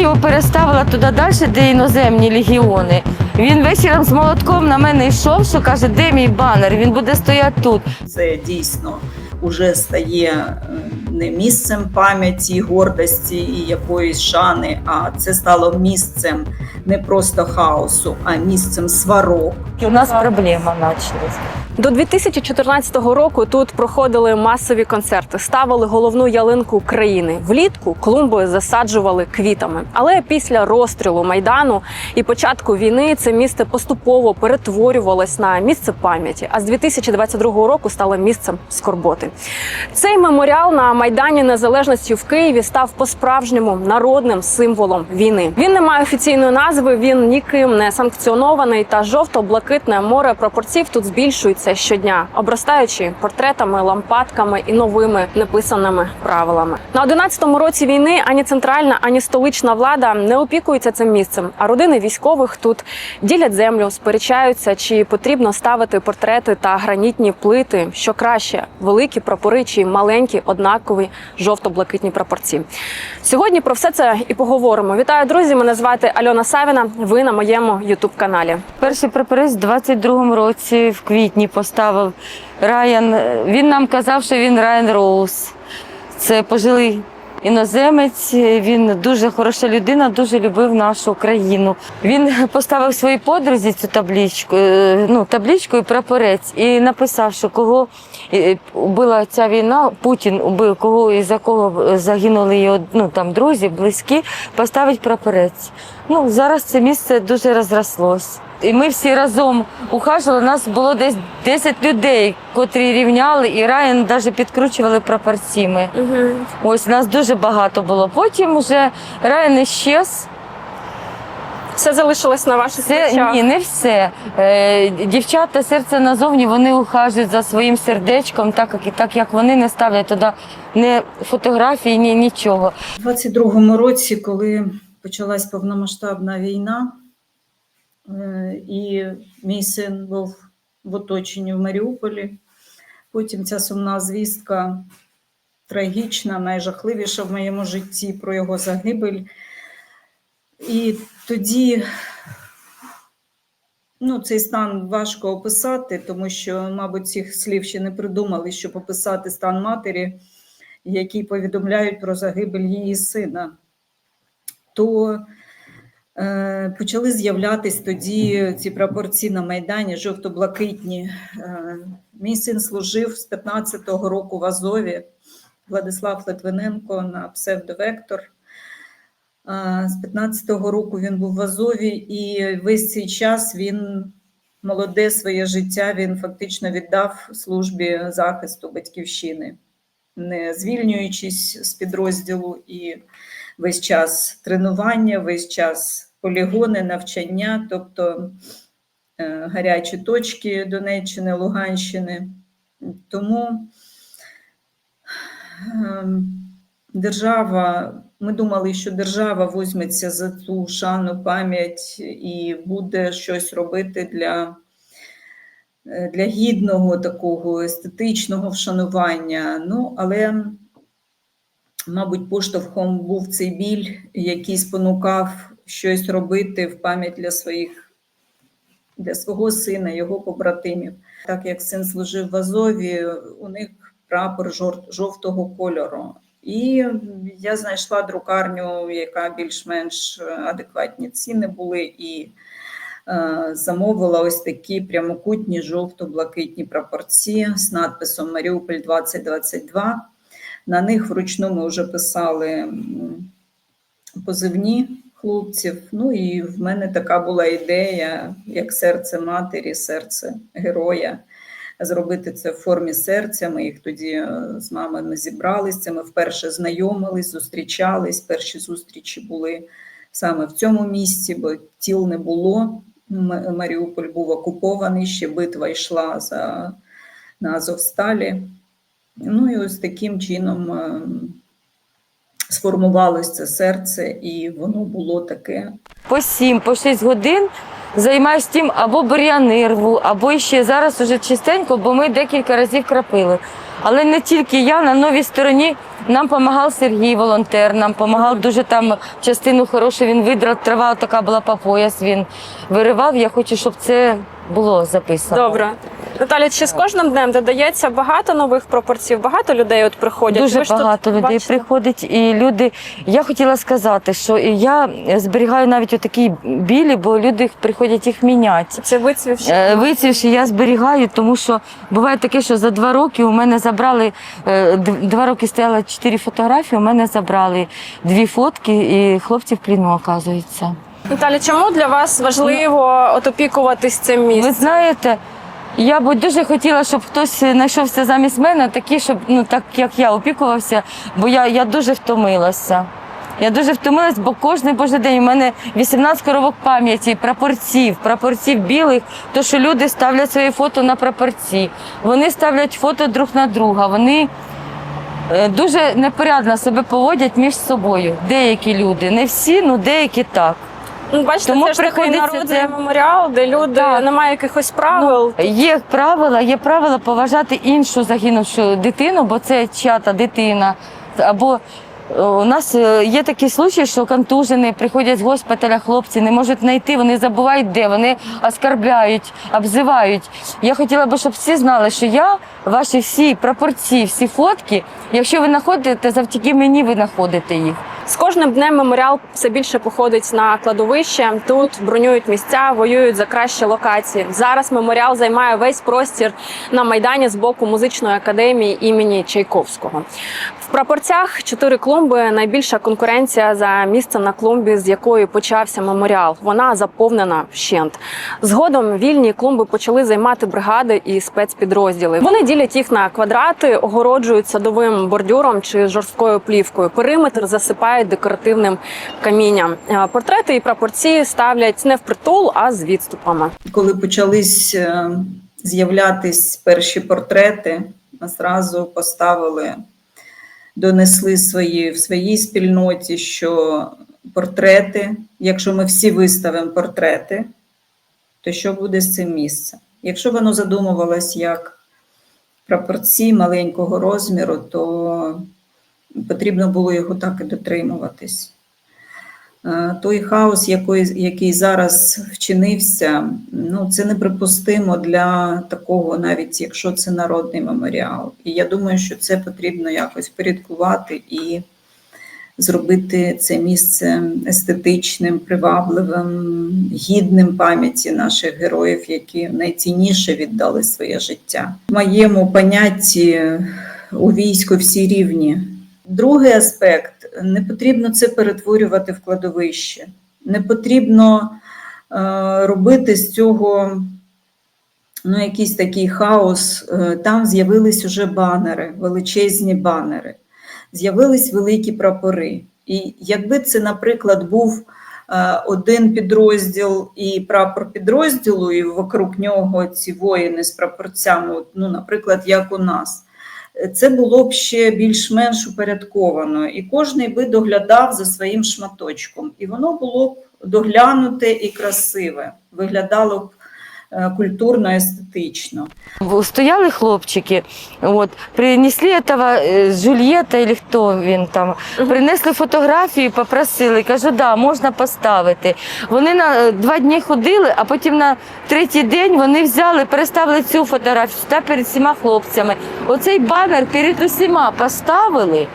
його переставила туди далі, де іноземні легіони. Він вечором з молотком на мене йшов, що каже, де мій банер? Він буде стояти тут. Це дійсно уже стає е, не місцем пам'яті, гордості і якоїсь шани, а це стало місцем не просто хаосу, а місцем сварок. У нас проблема почалась. До 2014 року тут проходили масові концерти, ставили головну ялинку країни. Влітку клумби засаджували квітами. Але після розстрілу майдану і початку війни це місце поступово перетворювалось на місце пам'яті. А з 2022 року стало місцем скорботи. Цей меморіал на майдані незалежності в Києві став по-справжньому народним символом війни. Він не має офіційної назви, він ніким не санкціонований. Та жовто-блакитне море прапорців тут збільшується щодня, обростаючи портретами, лампадками і новими неписаними правилами. На 11-му році війни ані центральна, ані столична влада не опікуються цим місцем. А родини військових тут ділять землю, сперечаються, чи потрібно ставити портрети та гранітні плити, що краще великі прапори чи маленькі однакові жовто-блакитні прапорці. Сьогодні про все це і поговоримо. Вітаю, друзі! Мене звати Альона Савіна. Ви на моєму ютуб каналі. Перший прапорець в 22-му році в квітні поставив Райан. Він нам казав, що він Райан Роуз. Це пожилий іноземець. Він дуже хороша людина, дуже любив нашу країну. Він поставив своїй подрузі цю табличку, е, ну, табличку і прапорець, і написав, що кого е, убила ця війна, Путін убив, кого і за кого загинули його ну, там, друзі, близькі, поставить прапорець. Ну, зараз це місце дуже розрослось. І ми всі разом ухажували. У нас було десь 10 людей, котрі рівняли, і Райан навіть підкручували прапорцями. Ось нас дуже багато було. Потім вже Райан іщез. Все залишилось на ваших Це плечах. ні, не все. Е, дівчата серце назовні вони ухажують за своїм сердечком, так як так як вони не ставлять туди ні фотографії, ні нічого. У 22-му році, коли почалась повномасштабна війна, е, і мій син був в оточенні в Маріуполі, потім ця сумна звістка трагічна, найжахливіша в моєму житті про його загибель. І тоді ну, цей стан важко описати, тому що, мабуть, цих слів ще не придумали, щоб описати стан матері, які повідомляють про загибель її сина. То е, почали з'являтись тоді ці прапорці на Майдані, жовто-блакитні. Е, мій син служив з 15-го року в Азові, Владислав Литвиненко на псевдовектор. З 15-го року він був в Азові, і весь цей час він молоде своє життя він фактично віддав службі захисту батьківщини, не звільнюючись з підрозділу і весь час тренування, весь час полігони, навчання, тобто е, гарячі точки Донеччини, Луганщини. Тому ем, держава, ми думали, що держава візьметься за ту шану пам'ять і буде щось робити для, е, для гідного такого естетичного вшанування. Ну, але, мабуть, поштовхом був цей біль, який спонукав щось робити в пам'ять для своїх. Для свого сина, його побратимів. Так як син служив в Азові, у них прапор жовтого кольору. І я знайшла друкарню, яка більш-менш адекватні ціни були, і е, замовила ось такі прямокутні жовто-блакитні прапорці з надписом Маріуполь 2022. На них вручну ми вже писали позивні хлопців. Ну і в мене така була ідея, як серце матері, серце героя зробити це в формі серця. Ми їх тоді е, з мамами зібралися. Ми вперше знайомились, зустрічались. Перші зустрічі були саме в цьому місці, бо тіл не було. Маріуполь був окупований, ще битва йшла за на Азовсталі. Ну і ось таким чином сформувалося сформувалось це серце, і воно було таке по 7, по 6 годин займаюсь тим або бур'яни рву, або ще зараз уже чистенько, бо ми декілька разів крапили. Але не тільки я, на новій стороні нам допомагав Сергій, волонтер, нам допомагав дуже там частину хорошу. Він видрав, трава така була по пояс, він виривав. Я хочу, щоб це було записано. Добре. Наталя, чи з кожним днем додається багато нових пропорцій? Багато людей от приходять? Дуже Ви ж тут багато людей бачите? приходить, і люди. Я хотіла сказати, що я зберігаю навіть отакі білі, бо люди приходять їх міняти. Це вицвівши. Е, я зберігаю, тому що буває таке, що за два роки у мене забрали е, д- два роки стояло чотири фотографії. У мене забрали дві фотки, і хлопці в пліну оказуються. Наталя, чому для вас важливо от опікуватись цим Ви знаєте, я б дуже хотіла, щоб хтось знайшовся замість мене, такий, щоб ну так як я опікувався, бо я, я дуже втомилася. Я дуже втомилась, бо кожен божий день у мене 18 коробок пам'яті, прапорців, прапорців білих, то що люди ставлять свої фото на прапорці. Вони ставлять фото друг на друга. Вони дуже непорядно себе поводять між собою. Деякі люди, не всі, ну деякі так. Ну, бачите, Тому це ж такий народний це- меморіал, де люди Так. немає якихось правил. Є правила, є правила поважати іншу загинувшу дитину, бо це чата дитина. Або е, у нас е, є такі случаї, що контужені приходять з госпіталя, хлопці не можуть знайти, вони забувають де, вони оскарбляють, обзивають. Я хотіла би, щоб всі знали, що я ваші всі прапорці, всі фотки, якщо ви знаходите, завдяки мені ви знаходите їх. З кожним днем меморіал все більше походить на кладовище. Тут бронюють місця, воюють за кращі локації. Зараз меморіал займає весь простір на майдані з боку музичної академії імені Чайковського. В прапорцях чотири клумби. Найбільша конкуренція за місце на клумбі, з якої почався меморіал. Вона заповнена вщент. Згодом вільні клумби почали займати бригади і спецпідрозділи. Вони ділять їх на квадрати, огороджують садовим бордюром чи жорсткою плівкою. Периметр засипають декоративним камінням. Е, Портрети і прапорці ставлять не впритул, а з відступами. Коли почались е, з'являтись перші портрети, зразу поставили, донесли свої, в своїй спільноті, що портрети, якщо ми всі виставимо портрети, то що буде з цим місцем? Якщо воно задумувалось як прапорці маленького розміру, то потрібно було його так і дотримуватись. Е, Той хаос, який, який зараз вчинився, ну це неприпустимо для такого, навіть якщо це народний меморіал. І я думаю, що це потрібно якось порядкувати і зробити це місце естетичним, привабливим, гідним пам'яті наших героїв, які найцінніше віддали своє життя. В моєму понятті у війську всі рівні. Другий аспект не потрібно це перетворювати в кладовище. Не потрібно е, робити з цього ну, якийсь такий хаос. Е, Там з'явились уже банери, величезні банери, з'явились великі прапори. І якби це, наприклад, був е, один підрозділ і прапор підрозділу, і вокруг нього ці воїни з прапорцями, ну, наприклад, як у нас це було б ще більш-менш упорядковано, і кожний би доглядав за своїм шматочком, і воно було б доглянуте і красиве, виглядало б культурно, естетично. Стояли хлопчики, от, принесли этого е, Жульєта, или хто він там, принесли фотографії, попросили, кажу, да, можна поставити. Вони на е, два дні ходили, а потім на третій день вони взяли, переставили цю фотографію та перед всіма хлопцями. Оцей банер перед усіма поставили.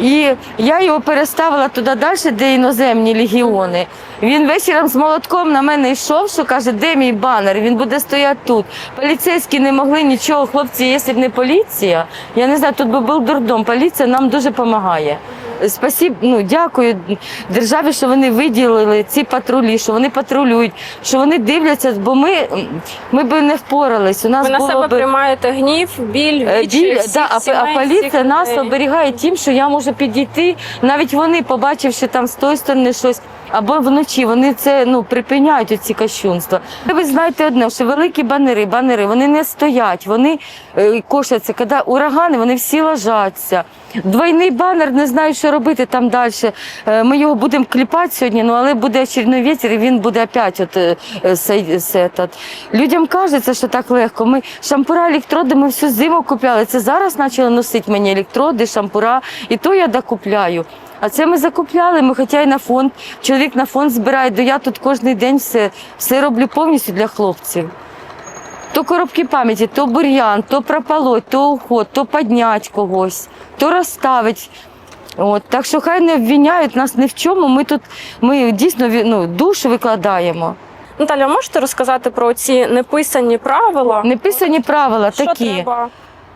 І я його переставила туди далі, де іноземні легіони. Він вечором з молотком на мене йшов, що каже, де мій банер? Він буде стояти тут. Поліцейські не могли нічого, хлопці, якщо б не поліція, я не знаю, тут би був дурдом. Поліція нам дуже допомагає. Спасибо, ну дякую державі, що вони виділили ці патрулі, що вони патрулюють, що вони дивляться, бо ми, ми би не впорались. У нас Ви на себе би... приймаєте гнів, біль, Е, біль- всіх да, а, сімей, а поліція всіх нас людей. оберігає тим, що я можу підійти. Навіть вони, побачивши там з тої сторони щось, або вночі, вони це ну припиняють оці кощунства. Ви знаєте одне, що великі банери, банери, вони не стоять, вони е, кошаться. Коли урагани, вони всі ложаться. Двойний банер не знаю, що що робити там далі. Е, Ми його будемо кліпати сьогодні, ну але буде очередний вітер, і він буде опять от, е, е, сей- Людям кажеться, що так легко. Ми шампура, електроди ми всю зиму купляли. Це зараз почали носити мені електроди, шампура, і то я докупляю. А це ми закупляли, ми хоча й на фонд. Чоловік на фонд збирає, то я тут кожен день все, все роблю повністю для хлопців. То коробки пам'яті, то бур'ян, то прополоть, то уход, то підняти когось, то розставить. От, так що хай не обвиняють нас ні в чому. Ми тут ми дійсно ну, душу викладаємо. Наталя, можете розказати про ці неписані правила? Неписані правила що такі. треба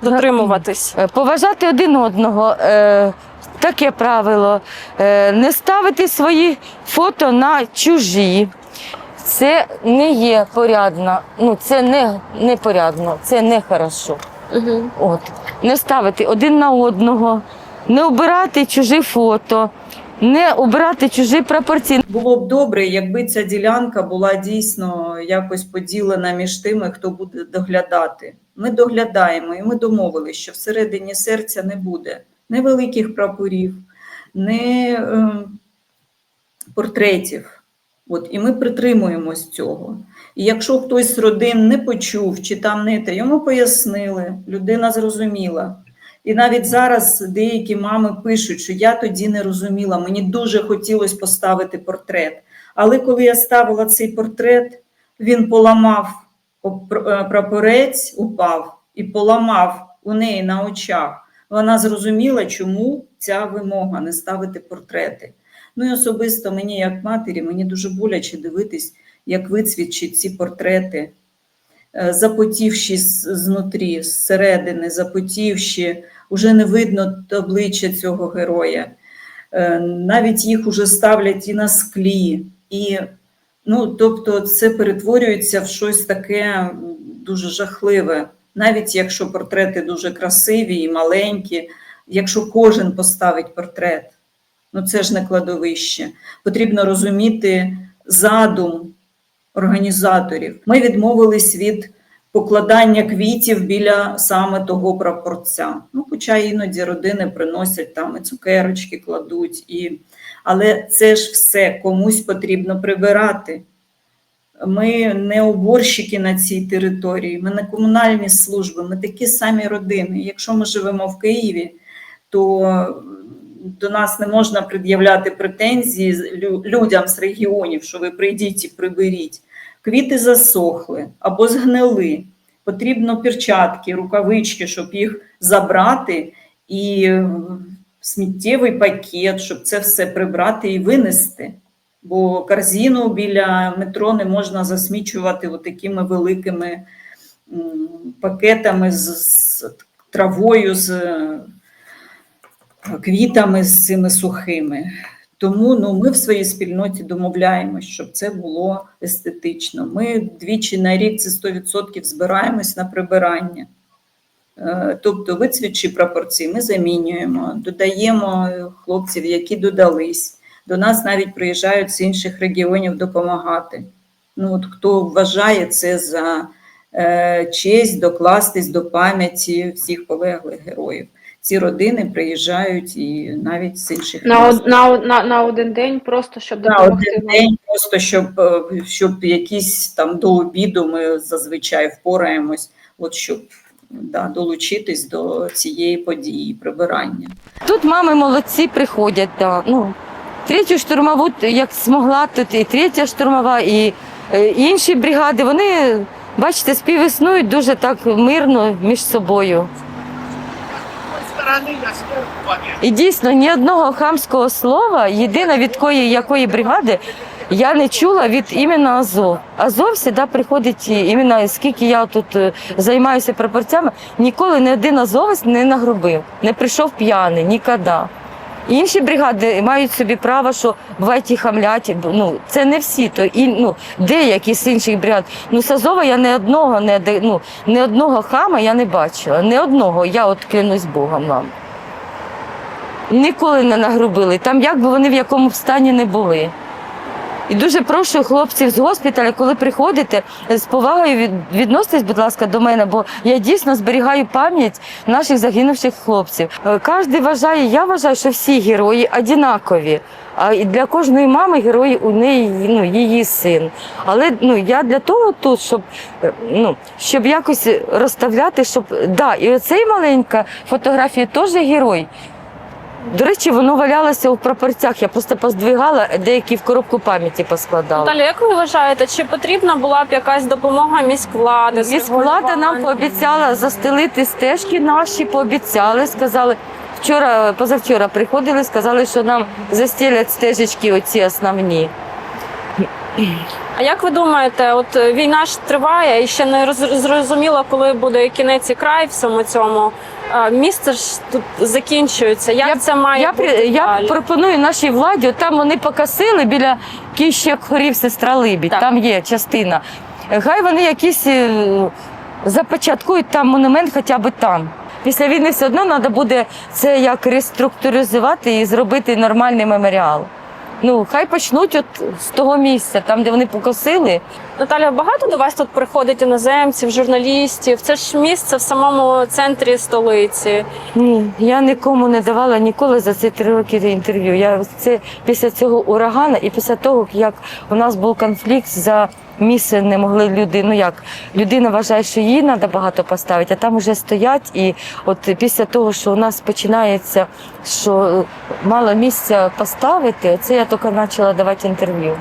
дотримуватись? Е, Поважати один одного. Е, таке правило. Е, не ставити свої фото на чужі. Це не є порядно. Ну, це не, не порядно, це не хорошо. Угу. От. Не ставити один на одного, не обирати чужі фото, не обирати чужі прапорці. Було б добре, якби ця ділянка була дійсно якось поділена між тими, хто буде доглядати. Ми доглядаємо і ми домовилися, що всередині серця не буде ні великих прапорів, ні е, портретів. От, і ми притримуємось цього. І якщо хтось з родин не почув чи там не те, йому пояснили, людина зрозуміла. І навіть зараз деякі мами пишуть, що я тоді не розуміла, мені дуже хотілося поставити портрет. Але коли я ставила цей портрет, він поламав е, прапорець, упав і поламав у неї на очах. Вона зрозуміла, чому ця вимога не ставити портрети. Ну і особисто мені, як матері, мені дуже боляче дивитись, як вицвідчать ці портрети, запотівші з- знутрі, зсередини, запотівші, уже не видно обличчя цього героя. Е, Навіть їх уже ставлять і на склі. І, ну, тобто це перетворюється в щось таке дуже жахливе. Навіть якщо портрети дуже красиві і маленькі, якщо кожен поставить портрет, ну це ж не кладовище. Потрібно розуміти задум організаторів. Ми відмовились від покладання квітів біля саме того прапорця. Ну, хоча іноді родини приносять там і цукерочки кладуть, і... але це ж все комусь потрібно прибирати. Ми не уборщики на цій території, ми не комунальні служби, ми такі самі родини. Якщо ми живемо в Києві, то до нас не можна пред'являти претензії людям з регіонів, що ви прийдіть і приберіть. Квіти засохли або згнили. Потрібно перчатки, рукавички, щоб їх забрати, і е, сміттєвий пакет, щоб це все прибрати і винести. Бо корзину біля метро не можна засмічувати такими великими пакетами з, травою, з квітами з цими сухими. Тому ну, ми в своїй спільноті домовляємось, щоб це було естетично. Ми двічі на рік це 100% збираємось на прибирання. Е, Тобто вицвідчі прапорці ми замінюємо, додаємо хлопців, які додались. До нас навіть приїжджають з інших регіонів допомагати. Ну, от хто вважає це за е, честь докластись до пам'яті всіх полеглих героїв. Ці родини приїжджають і навіть з інших На, на, на, на один день просто щоб На допомогти один день, просто щоб, е, щоб якісь там до обіду ми зазвичай впораємось, от щоб да, долучитись до цієї події прибирання. Тут мами молодці приходять. Да. Ну, третю штурмову, як змогла, тут і третя штурмова, і е, інші бригади, вони, бачите, співіснують дуже так мирно між собою. І дійсно ні одного хамського слова, єдина від кої, якої бригади, я не чула від іменно Азов. Азов завжди приходить іменно, скільки я тут е, займаюся прапорцями, ніколи не один азовець не нагрубив, не прийшов п'яний, ніколи. Інші бригади мають собі право, що бувають і хамлять. Ну це не всі, то і ну деякі з інших бригад. Ну з я не одного, не ну, не одного хама я не бачила. Не одного. Я от клянусь Богом вам. Ніколи не нагрубили. Там як би вони в якому б стані не були. І дуже прошу хлопців з госпіталя, коли приходите, з повагою від, відноситесь, будь ласка, до мене, бо я дійсно зберігаю пам'ять наших загинувших хлопців. Е, Кожен вважає, я вважаю, що всі герої однакові. А для кожної мами герої у неї ну, її син. Але ну, я для того тут, щоб, е, ну, щоб якось розставляти, щоб. Да, і оцей маленька фотографія теж герой. До речі, воно валялося у пропорцях. Я просто поздвигала, деякі в коробку пам'яті поскладала. Наталя, як ви вважаєте, чи потрібна була б якась допомога міськвлади? Міськвлада нам пообіцяла застелити стежки наші, пообіцяли, сказали. Вчора, позавчора приходили, сказали, що нам застелять стежечки оці основні. А як ви думаєте, от е, війна ж триває і ще не роз- зрозуміло, коли буде кінець і край всьому цьому. Е, Місце ж тут закінчується. Як Я- це має Я, бути я далі? пропоную нашій владі, от там вони покосили біля кіщі, як хорів сестра Либідь, Так. там є частина. Хай вони якісь е, започаткують там монумент хоча б там. Після війни все одно треба буде це як реструктуризувати і зробити нормальний меморіал. Ну, хай почнуть от з того місця, там, де вони покосили. Наталя, багато до вас тут приходить іноземців, журналістів. Це ж місце в самому центрі столиці. Ні, я нікому не давала ніколи за ці три роки інтерв'ю. Я це після цього урагана і після того, як у нас був конфлікт за місце, не могли люди. Ну як людина вважає, що їй треба багато поставити, а там вже стоять. І от після того, що у нас починається, що е, мало місця поставити, це я тільки почала давати інтерв'ю.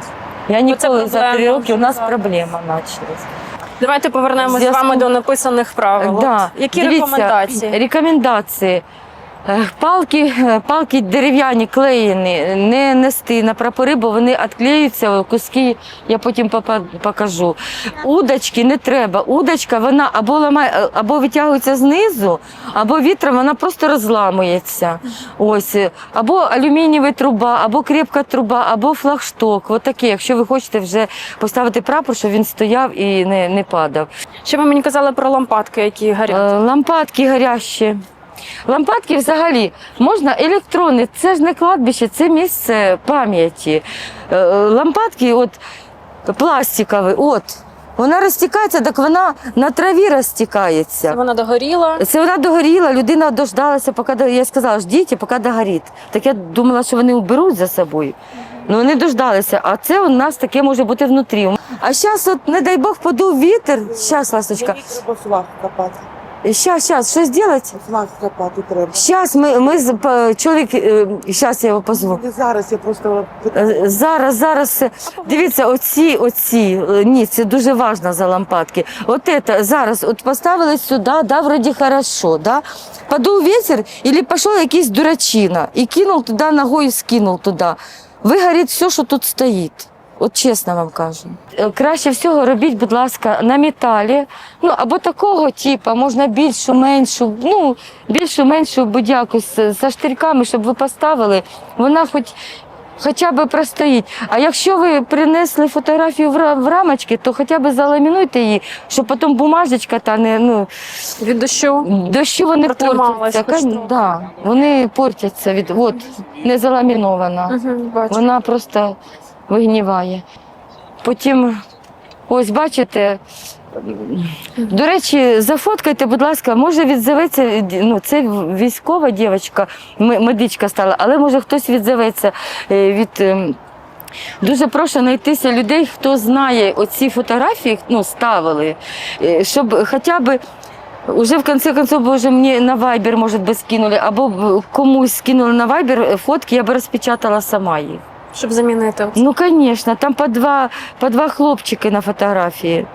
Я ніколи за три роки у нас проблема почалась. Давайте повернемось з вами до написаних правил. Да. Які Дивіться, рекомендації? Рекомендації. Е, Палки, е, палки дерев'яні клеєні, не нести на прапори, бо вони відклеюються, куски я потім покажу. Удочки не треба. Удочка вона або ламає, е, або витягується знизу, або вітром вона просто розламується. Ось. Або алюмінієва труба, або крепка труба, або флагшток. От таке, якщо ви хочете вже поставити прапор, щоб він стояв і не, не падав. Ще ви мені казали про лампадки, які горять. Лампадки горящі. Лампадки взагалі можна електрони, це ж не кладбище, це місце пам'яті. Е, е, Лампадки, от пластикові, от. Вона розтікається, так вона на траві Це розтікається. вона догоріла. Це вона догоріла, людина дождалася, поки я сказала, ждіть, поки догорить. Так я думала, що вони уберуть за собою. Ну вони дождалися, а це у нас таке може бути внутрі. А зараз, от, не дай Бог, подув вітер. Зараз, ласточка. Треба флаг копати. Зараз, зараз, що зробити? Флаг копати треба. Зараз ми, ми з- чоловік, зараз я його позву. Не зараз, я просто Е, Зараз, зараз, е, дивіться, оці, оці, е, ні, це дуже важливо за лампадки. От це, зараз, от поставили сюди, да, вроді хорошо, да. Подув вітер, і пішов якийсь дурачина, і кинув туди ногою, скинув туди. Вигорить все, що тут стоїть. От чесно вам кажу. Е, Краще всього робіть, будь ласка, на металі. Ну або такого типу, можна більшу, меншу, ну більшу, меншу будь-яку з, за штирками, щоб ви поставили. Вона хоч. Хоча б простоїть. А якщо ви принесли фотографію в, рамочки, то хоча б заламінуйте її, щоб потім бумажечка та не ну Від дощу. дощу вони портяться. Да, вони портяться від от не заламінована. Угу, бачу. Вона просто вигніває. Потім, ось бачите, до речі, зафоткайте, будь ласка, може відзоветься, ну це військова дівчинка, м- медичка стала, але може хтось відзоветься е, від. ем, Дуже прошу знайтися людей, хто знає оці фотографії, ну, ставили, е, щоб хоча б Уже в конце концов, бы уже мне на Вайбер, может быть, скинули, або б комусь скинули на Вайбер е, фотки, я бы распечатала сама їх. Щоб замінити. Ну, конечно, там по два, по два хлопчики на фотографії.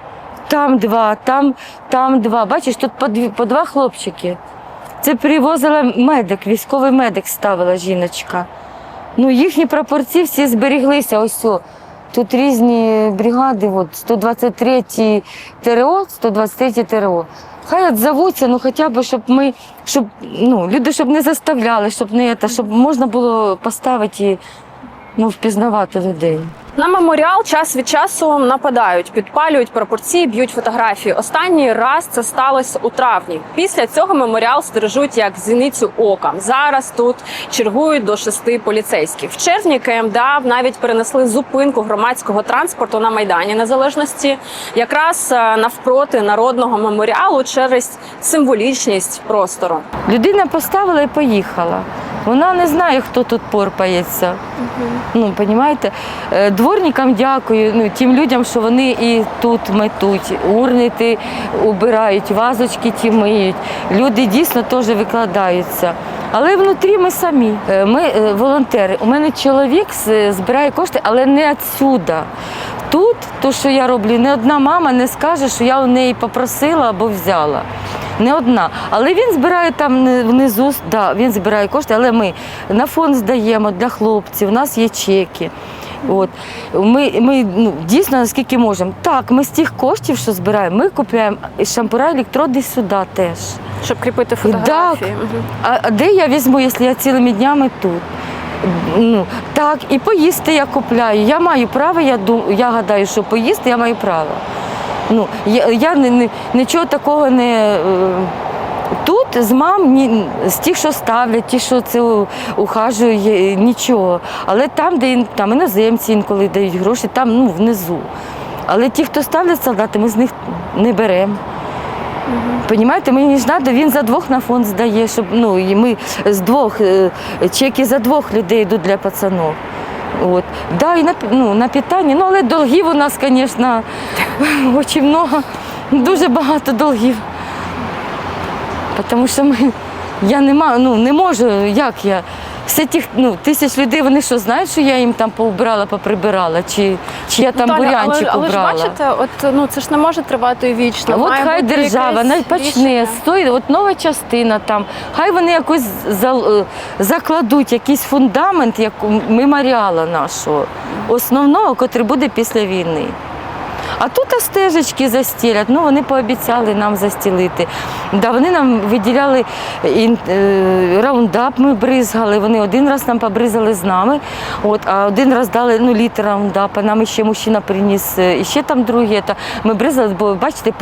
Там два, там, там два. Бачиш, тут по, дві, по два хлопчики. Це привозила медик, військовий медик ставила жіночка. Ну, їхні прапорці всі зберіглися. Ось о. Тут різні бригади, от 123 ТРО, 123 ТРО. Хай отзовуться, ну хоча б, щоб ми, щоб ну, люди щоб не заставляли, щоб не це, щоб можна було поставити ну, впізнавати людей. На меморіал час від часу нападають, підпалюють прапорці, б'ють фотографії. Останній раз це сталося у травні. Після цього меморіал стережуть як зіницю ока. Зараз тут чергують до шести поліцейських. В червні КМДА навіть перенесли зупинку громадського транспорту на майдані Незалежності, якраз е, навпроти народного меморіалу через символічність простору. Людина поставила і поїхала. Вона не знає, хто тут порпається. Ну, розумієте? Дворникам дякую, ну, тим людям, що вони і тут метуть, урнити убирають, вазочки ті миють. Люди дійсно теж викладаються. Але внутрі ми самі. Е, Ми е, волонтери. У мене чоловік збирає кошти, але не відсюди. Тут, то, що я роблю, не одна мама не скаже, що я у неї попросила або взяла. Не одна. Але він збирає там внизу, да, він збирає кошти, але ми на фонд здаємо для хлопців, у нас є чеки. От. Ми, ми ну, дійсно наскільки можемо. Так, ми з тих коштів, що збираємо, ми купуємо шампура електроди сюди теж. Щоб кріпити фотографії. А а де я візьму, якщо я цілими днями тут? Ну, так, і поїсти я купляю. Я маю право, я, дум, я гадаю, що поїсти я маю право. Ну, я я не, не, нічого такого не. е, Тут з мам, з тих, що ставлять, ті, що це у- ухажують, нічого. Але там, де там іноземці інколи дають гроші, там ну, внизу. Але ті, хто ставлять солдати, ми з них не беремо. Понімаєте, мені ж треба, він за двох на фонд здає, щоб ну, і ми з двох, е, чеки за двох людей йдуть для пацанів. От. Да, і на, ну, на питання, ну але долгів у нас, звісно, дуже много, дуже багато долгів. Тому що ми, я не, ну, не можу, як я. Все тих ну, тисяч людей, вони що знають, що я їм там поубирала, поприбирала, чи, чи я там Наталя, бурянчик але, але ж бачите, от ну це ж не може тривати вічно. От Має хай держава почне тої, от нова частина там, хай вони якось е, закладуть якийсь фундамент як меморіала нашого, основного, який буде після війни. А тут стежечки застілять, ну вони пообіцяли нам застілити. Да, вони нам виділяли е, раундап, ми бризгали. Вони один раз нам побризали з нами, от, а один раз дали ну, літр раундапа, нам ще мужчина приніс, е, і ще там другі. Та ми бризали, бо бачите,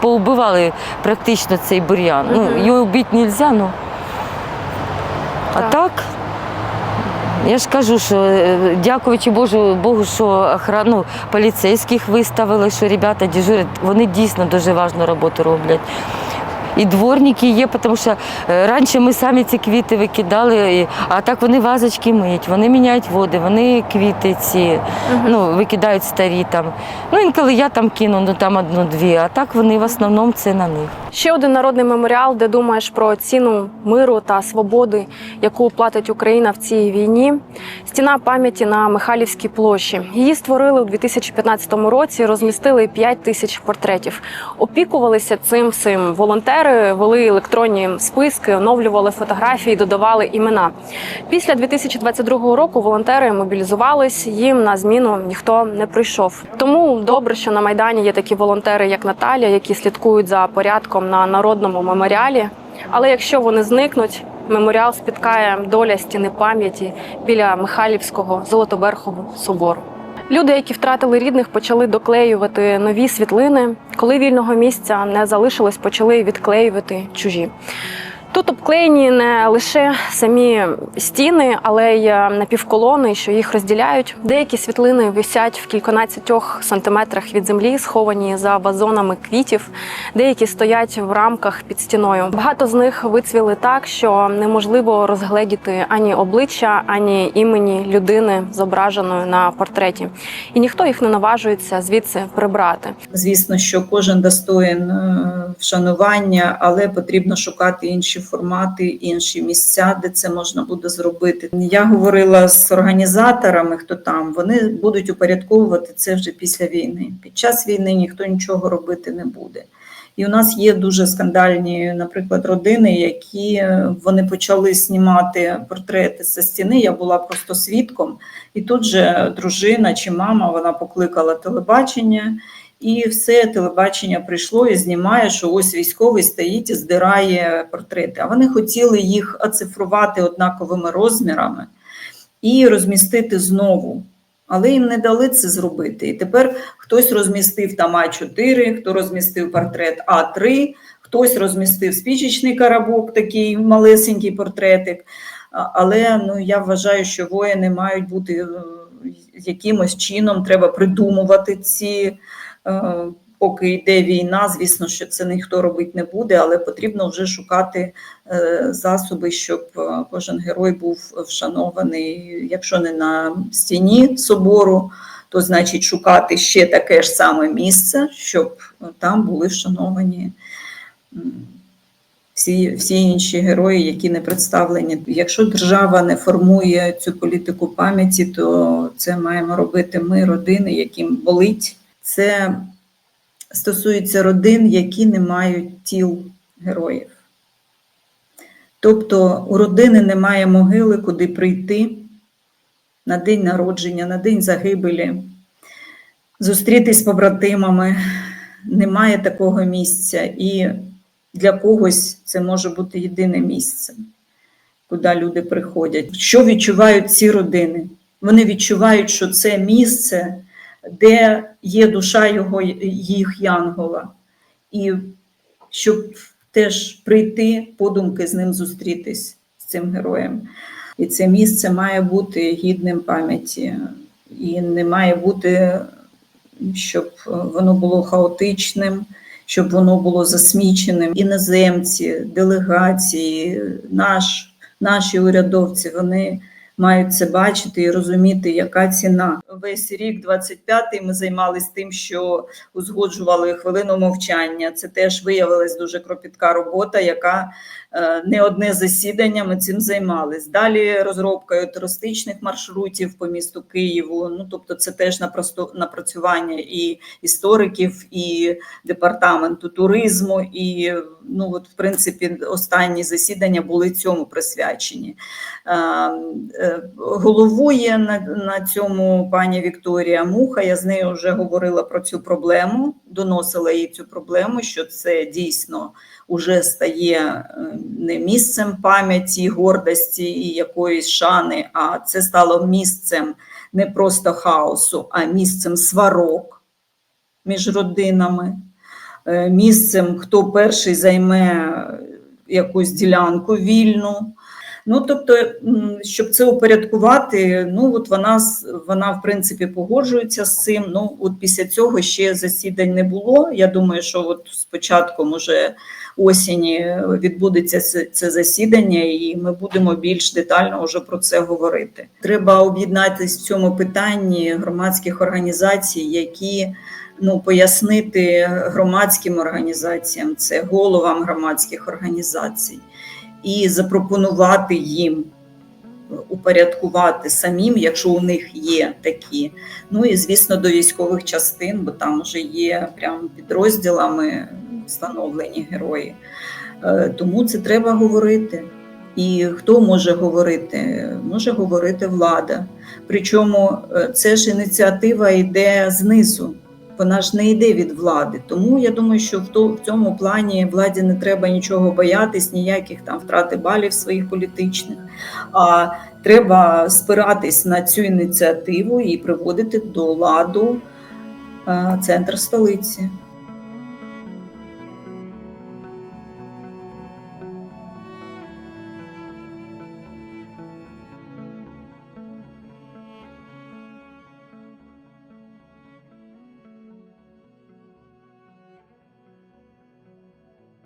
поубивали практично цей бур'ян. Ну, його вбити не можна, ну. А Так. Я ж кажу, що е, дякуючи Божу Богу, що охрану поліцейських виставили, що ребята дежурять, вони дійсно дуже важну роботу роблять. І дворники є, тому що е, раніше ми самі ці квіти викидали, а так вони вазочки миють, вони міняють води, вони квіти ці ну, викидають старі там. Ну, інколи я там кину, ну там одну-дві, а так вони в основному це на них. Ще один народний меморіал, де думаєш про ціну миру та свободи, яку платить Україна в цій війні. Стіна пам'яті на Михайлівській площі. Її створили у 2015 році, розмістили 5 тисяч портретів. Опікувалися цим всім волонтери, вели електронні списки, оновлювали фотографії, додавали імена. Після 2022 року волонтери мобілізувались. Їм на зміну ніхто не прийшов. Тому добре, що на майдані є такі волонтери, як Наталя, які слідкують за порядком на народному меморіалі. Але якщо вони зникнуть, меморіал спіткає доля стіни пам'яті біля Михайлівського Золотоберхового собору. Люди, які втратили рідних, почали доклеювати нові світлини. Коли вільного місця не залишилось, почали відклеювати чужі. Тут обклеєні не лише самі стіни, але й е, напівколони, що їх розділяють. Деякі світлини висять в кільканадцятьох сантиметрах від землі, сховані за вазонами квітів. Деякі стоять в рамках під стіною. Багато з них вицвіли так, що неможливо розгледіти ані обличчя, ані імені людини, зображеної на портреті. І ніхто їх не наважується звідси прибрати. Звісно, що кожен достоїн е, вшанування, але потрібно шукати інші формати, інші місця, де це можна буде зробити. Я говорила з організаторами, хто там, вони будуть упорядковувати це вже після війни. Під час війни ніхто нічого робити не буде. І у нас є дуже скандальні, наприклад, родини, які е, вони почали знімати портрети зі стіни. Я була просто свідком, і тут же дружина чи мама вона покликала телебачення. І все телебачення прийшло і знімає, що ось військовий стоїть і здирає портрети. А вони хотіли їх оцифрувати однаковими розмірами і розмістити знову. Але їм не дали це зробити. І тепер хтось розмістив там А4, хто розмістив портрет А3, хтось розмістив спічечний карабок, такий малесенький портретик. Але ну, я вважаю, що воїни мають бути е, якимось чином, треба придумувати ці. Е, Поки йде війна, звісно, що це ніхто робити не буде, але потрібно вже шукати е, засоби, щоб е, кожен герой був вшанований, якщо не на стіні собору, то значить шукати ще таке ж саме місце, щоб там були вшановані всі, всі інші герої, які не представлені. Якщо держава не формує цю політику пам'яті, то це маємо робити ми, родини, яким болить. Це стосується родин, які не мають тіл героїв. Тобто у родини немає могили, куди прийти на день народження, на день загибелі, зустрітись з побратимами. Немає такого місця, і для когось це може бути єдине місце, куди люди приходять. Що відчувають ці родини? Вони відчувають, що це місце, де є душа його, їх янгола, і щоб теж прийти подумки з ним зустрітись з цим героєм. І це місце має бути гідним пам'яті, і не має бути, щоб воно було хаотичним, щоб воно було засміченим. Іноземці, делегації, наш, наші урядовці, вони мають це бачити і розуміти, яка ціна. Весь рік 25-й ми займалися тим, що узгоджували хвилину мовчання. Це теж виявилась дуже кропітка робота, яка е, не одне засідання ми цим займались. Далі розробкою туристичних маршрутів по місту Києву. Ну тобто, це теж напрацювання і істориків, і департаменту туризму. І ну от, в принципі, останні засідання були цьому присвячені. Е, е, Головує на, на цьому пані Вікторія Муха. Я з нею вже говорила про цю проблему, доносила їй цю проблему, що це дійсно уже стає е, не місцем пам'яті, гордості і якоїсь шани, а це стало місцем не просто хаосу, а місцем сварок між родинами, е, місцем, хто перший займе якусь ділянку вільну. Ну, тобто, щоб це упорядкувати, ну от вона вона в принципі погоджується з цим. Ну, от після цього ще засідань не було. Я думаю, що от з початком уже осені відбудеться це засідання, і ми будемо більш детально вже про це говорити. Треба об'єднатися в цьому питанні громадських організацій, які ну, пояснити громадським організаціям, це головам громадських організацій і запропонувати їм упорядкувати самим, якщо у них є такі. Ну і звісно, до військових частин, бо там вже є прям підрозділами встановлені герої. Е, Тому це треба говорити. І хто може говорити? Може говорити влада. Причому е, це ж ініціатива йде знизу. Вона ж не йде від влади. Тому я думаю, що в, то, в цьому плані владі не треба нічого боятись, ніяких там втрати балів своїх політичних. А треба спиратись на цю ініціативу і приводити до ладу е, центр столиці.